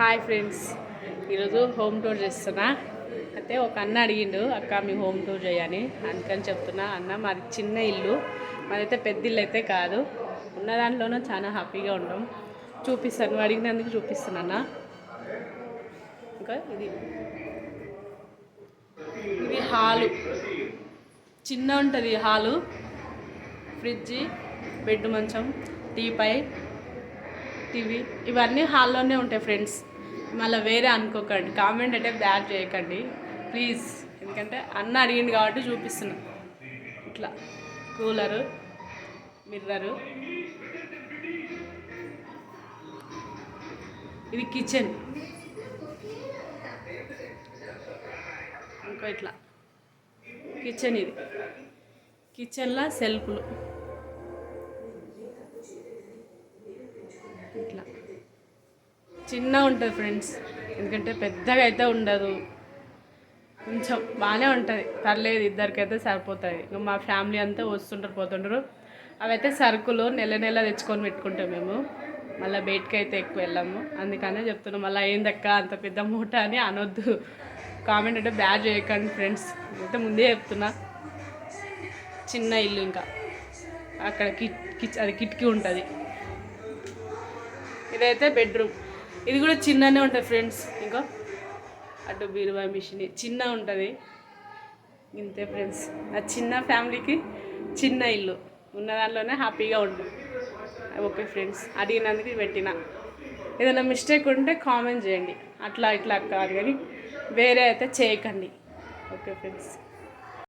Hi friends. ఈరోజు home tour చేస్తున్నా. అయితే ఒక అన్న అడిగిండు అక్క మీ హోమ్ టూర్ చేయని. అందుకని చెప్తున్నా అన్న మాది చిన్న ఇల్లు. మాదైతే పెద్ద ఇల్లు అయితే కాదు. ఉన్న దాంట్లోనే చాలా హ్యాపీగా ఉంటాం చూపిస్తాను. నువ్వు అడిగినందుకు చూపిస్తున్నా అన్న. ఇంకా ఇది. ఇది హాలు. చిన్న ఉంటుంది హాలు. ఫ్రిడ్జ్ బెడ్ మంచం టీపై టీవీ. ఇవన్నీ హాల్లోనే ఉంటాయి ఫ్రెండ్స్. మళ్ళీ వేరే అనుకోకండి కామెంట్ అంటే బ్యాడ్ చేయకండి. ప్లీజ్ ఎందుకంటే అన్న అడిగింది కాబట్టి చూపిస్తున్నా. ఇట్లా కూలరు మిర్రరు. ఇది కిచెన్ ఇంకో ఇట్లా. కిచెన్ ఇది. కిచెన్లో సెల్ఫ్లు చిన్నగా ఉంటుంది ఫ్రెండ్స్ ఎందుకంటే పెద్దగా అయితే ఉండదు. కొంచెం బాగానే ఉంటుంది. పర్లేదు ఇద్దరికైతే సరిపోతుంది ఇంకా మా ఫ్యామిలీ అంతా వస్తుంటారు పోతుంటారు. అవైతే సరుకులు నెల నెల తెచ్చుకొని పెట్టుకుంటాం మేము. మళ్ళీ బయటకి అయితే ఎక్కువ వెళ్ళాము. అందుకనే చెప్తున్నాం మళ్ళీ ఏందక్క అంత పెద్ద మూట అని అనొద్దు. కామెంట్ అంటే బ్యాడ్ చేయకండి ఫ్రెండ్స్ అయితే ముందే చెప్తున్నా. చిన్న ఇల్లు ఇంకా. అక్కడ కిట్ కిచ్ అది కిటికీ ఉంటుంది. ఇదైతే బెడ్రూమ్ ఇది కూడా చిన్ననే ఉంటుంది ఫ్రెండ్స్ ఇంకా అటు బీరువా మిషన్ చిన్న ఉంటుంది. ఇంతే ఫ్రెండ్స్ ఆ చిన్న ఫ్యామిలీకి చిన్న ఇల్లు. ఉన్న దాంట్లోనే హ్యాపీగా ఉంటుంది ఓకే ఫ్రెండ్స్ అడిగినందుకు పెట్టిన. ఏదైనా మిస్టేక్ ఉంటే కామెంట్ చేయండి. అట్లా ఇట్లా కాదు కానీ వేరే అయితే చేయకండి. Okay friends